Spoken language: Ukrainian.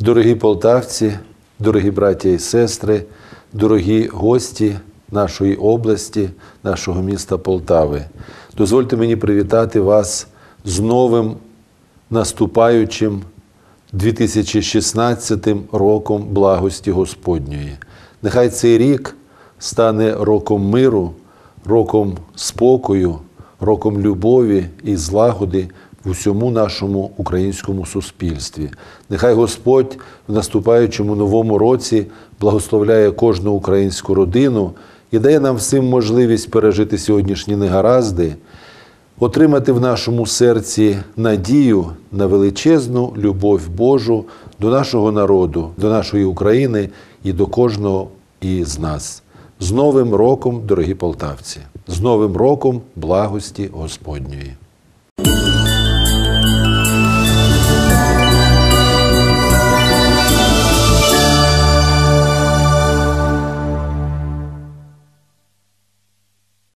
Дорогі полтавці, дорогі браття і сестри, дорогі гості нашої області, нашого міста Полтави, дозвольте мені привітати вас з новим наступаючим 2016 роком благості Господньої. Нехай цей рік стане роком миру, роком спокою, роком любові і злагоди в усьому нашому українському суспільстві. Нехай Господь в наступаючому новому році благословляє кожну українську родину і дає нам всім можливість пережити сьогоднішні негаразди, отримати в нашому серці надію на величезну любов Божу до нашого народу, до нашої України і до кожного із нас. З Новим роком, дорогі полтавці, з Новим роком благості Господньої.